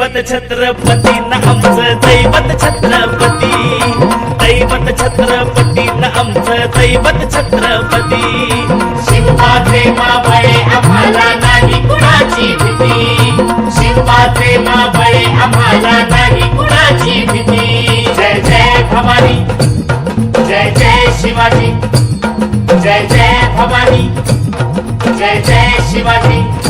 दैवत छत्रपती न आमचं दैवत छत्रपती. दैवत छत्रपती न आमचं दैवत छत्रपती. शिवाचे माबळे आम्हाला नाही कुणाची भीती. शिवाचे माबळे आम्हाला नाही कुणाची भीती. जय जय भवानी. जय जय शिवाजी. जय जय भवानी. जय जय शिवाजी.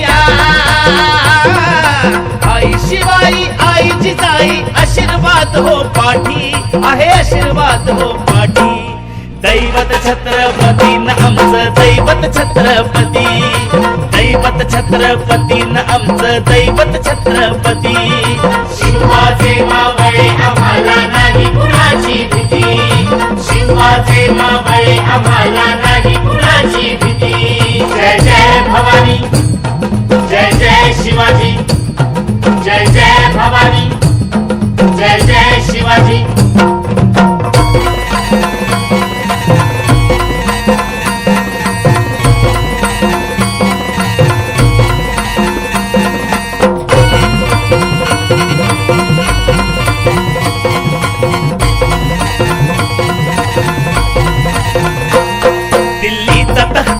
शिवाई आईची जाई आशीर्वाद हो पाठी. आहे आशीर्वाद हो पाठी. दैवत छत्रपती न आमचं दैवत छत्रपती. दैवत छत्रपती न आमचं दैवत छत्रपती. शिवाचे मावळे